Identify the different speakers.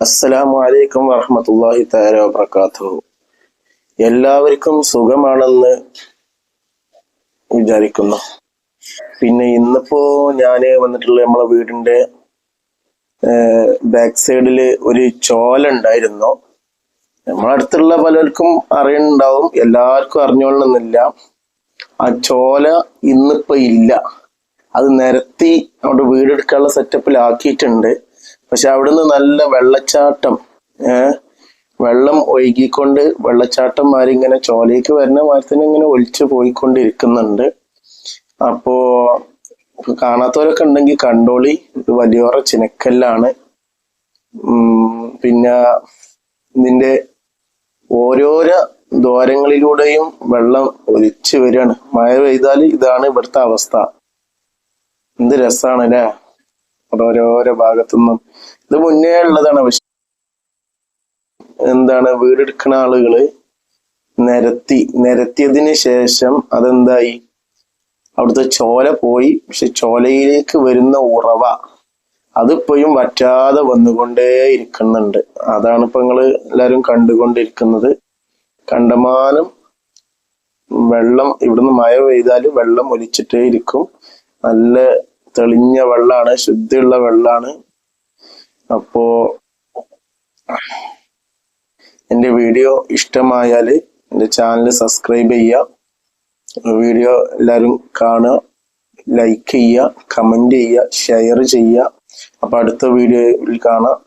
Speaker 1: അസ്സലാമു അലൈക്കും വറഹമത്തല്ലാഹി താര വബറകാതുഹു. എല്ലാവർക്കും സുഖമാണെന്ന് വിചാരിക്കുന്നു. പിന്നെ ഇന്നിപ്പോ ഞാൻ വന്നിട്ടുള്ള നമ്മളെ വീടിന്റെ ബാക്ക് സൈഡിൽ ഒരു ചോല ഉണ്ടായിരുന്നു. നമ്മളടുത്തുള്ള പലർക്കും അറിയുന്നുണ്ടാവും. എല്ലാവർക്കും അറിഞ്ഞോളണമെന്നില്ല. ആ ചോല ഇന്നിപ്പോ ഇല്ല. അത് നിരത്തി അവിടെ വീടെടുക്കാനുള്ള സെറ്റപ്പിലാക്കിയിട്ടുണ്ട് പക്ഷെ അവിടുന്ന് നല്ല വെള്ളച്ചാട്ടം വെള്ളം ഒഴുകിക്കൊണ്ട് വെള്ളച്ചാട്ടം മാറി ഇങ്ങനെ ചോലയ്ക്ക് വരുന്ന മാറ്റത്തിന് ഇങ്ങനെ ഒലിച്ചു പോയിക്കൊണ്ടിരിക്കുന്നുണ്ട്. അപ്പോ കാണാത്തവരൊക്കെ ഉണ്ടെങ്കിൽ കണ്ടോളി. ഇത് വലിയോറ ചിനക്കല്ലാണ്. പിന്നെ ഇതിന്റെ ഓരോരോ ദ്വാരങ്ങളിലൂടെയും വെള്ളം ഒലിച്ചു വരികയാണ് മഴ പെയ്താൽ ഇതാണ് ഇവിടുത്തെ അവസ്ഥ. എന്ത് രസാണ് അല്ലേ ഓരോരോ ഭാഗത്തുനിന്നും. ഇത് മുന്നേ ഉള്ളതാണ് പക്ഷെ എന്താണ് വീടെടുക്കുന്ന ആളുകൾ നിരത്തി നിരത്തിയതിന് ശേഷം അതെന്തായി? അവിടുത്തെ ചോല പോയി പക്ഷെ ചോലയിലേക്ക് വരുന്ന ഉറവ അതിപ്പോഴും വറ്റാതെ വന്നുകൊണ്ടേ ഇരിക്കുന്നുണ്ട്. അതാണ് ഇപ്പൊ നിങ്ങൾ എല്ലാരും കണ്ടുകൊണ്ടിരിക്കുന്നത്. കണ്ടമാനം വെള്ളം ഇവിടുന്ന് മഴ പെയ്താൽ വെള്ളം ഒലിച്ചിട്ടേ ഇരിക്കും. നല്ല തെളിഞ്ഞ വെള്ളാണ് ശുദ്ധിയുള്ള വെള്ളാണ്. അപ്പോ എന്റെ വീഡിയോ ഇഷ്ടമായാൽ എന്റെ ചാനൽ സബ്സ്ക്രൈബ് ചെയ്യുക. വീഡിയോ എല്ലാവരും കാണുക ലൈക്ക് ചെയ്യുക കമന്റ് ചെയ്യുക ഷെയർ ചെയ്യുക. അപ്പോൾ അടുത്ത വീഡിയോയിൽ കാണാം.